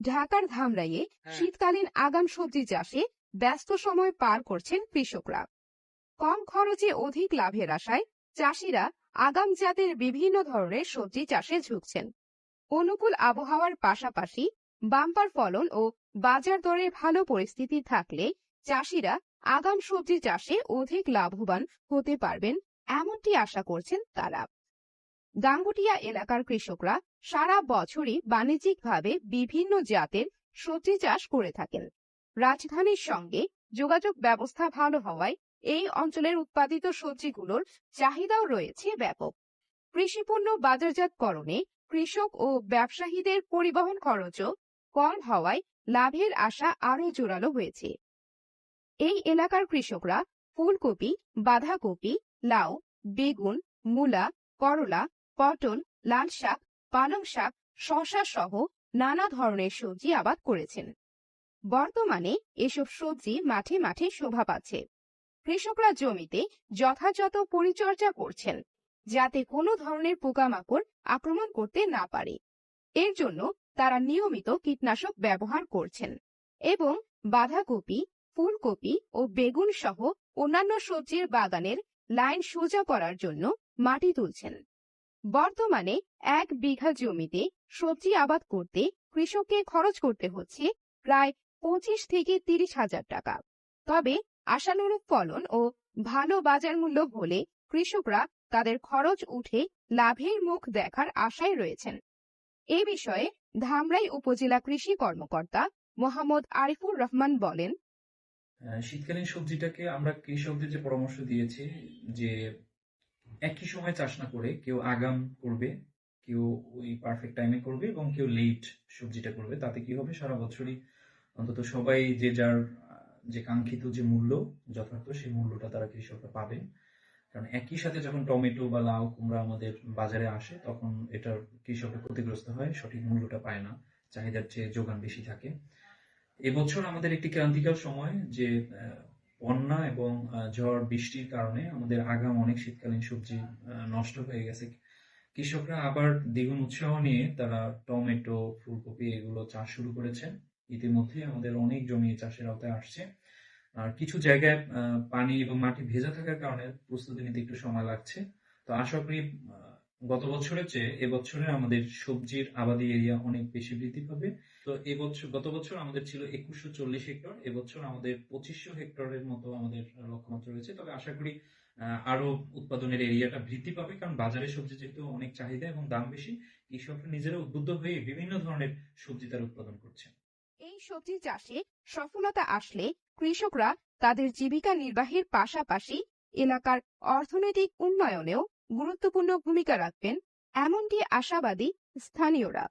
ঢাকার ধামরাইয়ে শীতকালীন আগাম সবজি চাষে ব্যস্ত সময় পার করছেন কৃষকরা। কম খরচে অধিক লাভের আশায় চাষিরা আগাম জাতের বিভিন্ন ধরনের সবজি চাষে ঝুঁকছেন। অনুকূল আবহাওয়ার পাশাপাশি বাম্পার ফলন ও বাজার দরের ভালো পরিস্থিতি থাকলে চাষিরা আগাম সবজি চাষে অধিক লাভবান হতে পারবেন এমনটি আশা করছেন তারা। গাঙ্গুটিয়া এলাকার কৃষকরা সারা বছরই বাণিজ্যিকভাবে বিভিন্ন জাতের সবজি চাষ করে থাকেন। রাজধানীর সঙ্গে যোগাযোগ ব্যবস্থা ভালো হওয়ায় এই অঞ্চলের উৎপাদিত সবজিগুলোর চাহিদাও রয়েছে ব্যাপক। কৃষিপণ্য বাজারজাতকরণে কৃষক ও ব্যবসায়ীদের পরিবহন খরচও কম হওয়ায় লাভের আশা আরও জোরালো হয়েছে। এই এলাকার কৃষকরা ফুলকপি, বাঁধাকপি, লাউ, বেগুন, মূলা, করলা, পটল লাল শাক পালং শাক, শসা সহ নানা ধরনের সবজি আবাদ করেছেন। বর্তমানে এসব সবজি মাঠে মাঠে শোভা পাচ্ছে। কৃষকরা জমিতে যথাযথ পরিচর্যা করছেন, যাতে কোনো ধরনের পোকামাকড় আক্রমণ করতে না পারে। এর জন্য তারা নিয়মিত কীটনাশক ব্যবহার করছেন এবং বাঁধাকপি, ফুলকপি ও বেগুন সহ অন্যান্য সবজির বাগানের লাইন সোজা করার জন্য মাটি তুলছেন। বর্তমানে এক বিঘা জমিতে সবজি আবাদ করতে কৃষককে খরচ করতে হচ্ছে প্রায় পঁচিশ থেকে তিরিশ হাজার টাকা। তবে আশানুরূপ ফলন ও ভালো বাজার মূল্য হলে কৃষকরা তাদের খরচ উঠে লাভের মুখ দেখার আশায় রয়েছেন। এ বিষয়ে ধামরাই উপজেলা কৃষি কর্মকর্তা মোহাম্মদ আরিফুর রহমান বলেন শীতকালীন সবজিটাকে আমরা কৃষকদের যে পরামর্শ দিয়েছি যে একই সময় চাষ না করে কেউ আগাম করবে, কেউ ওই পারফেক্ট টাইমে করবে এবং কেউ লেট সবজিটা করবে। তাতে কি হবে? সারা বছরই অন্তত সবাই যে যার, যে কাঙ্ক্ষিত যে মূল্য যথার্থ সেই মূল্যটা তারা কৃষকরা পাবে কারণ একই সাথে যখন টমেটো বা লাউ কুমড়া আমাদের বাজারে আসে, তখন এটার কৃষকরা ক্ষতিগ্রস্ত হয়, সঠিক মূল্যটা পায় না, চাহিদার চেয়ে যোগান বেশি থাকে। এবছর আমাদের একটি ক্রান্তিকাল সময় যে বন্যা এবং ঝড়, বৃষ্টির কারণে আমাদের আগাম অনেক শীতকালীন সবজি নষ্ট হয়ে গেছে। কৃষকরা আবার দ্বিগুণ উৎসাহ নিয়ে তারা টমেটো, ফুলকপি এগুলো চাষ শুরু করেছেন। ইতিমধ্যে আমাদের অনেক জমি চাষের আওতায় আসছে। আর কিছু জায়গায় পানি এবং মাটি ভেজা থাকার কারণে প্রস্তুতি নিতে একটু সময় লাগছে। তো আশা করি গত বছরের চেয়ে এবছরে আমাদের সবজির আবাদি এরিয়া অনেক বেশি বৃদ্ধি পাবে। তো এবছর গত বছর আমাদের ছিল একুশশো চল্লিশ হেক্টর এবছর আমাদের পঁচিশশো হেক্টরের মতো আমাদের লক্ষ্যমাত্রা রয়েছে। তবে আশা করি আরও উৎপাদনের এরিয়াটা বৃদ্ধি পাবে, কারণ বাজারে সবজি যেহেতু অনেক চাহিদা এবং দাম বেশি, কৃষকরা নিজেরা উদ্বুদ্ধ হয়ে বিভিন্ন ধরনের সবজি তারা উৎপাদন করছে। এই সবজি চাষে সফলতা আসলে কৃষকরা তাদের জীবিকা নির্বাহের পাশাপাশি এলাকার অর্থনৈতিক উন্নয়নেও গুরুত্বপূর্ণ ভূমিকা রাখবেন। এমনটি আশাবাদী স্থানীয়রা।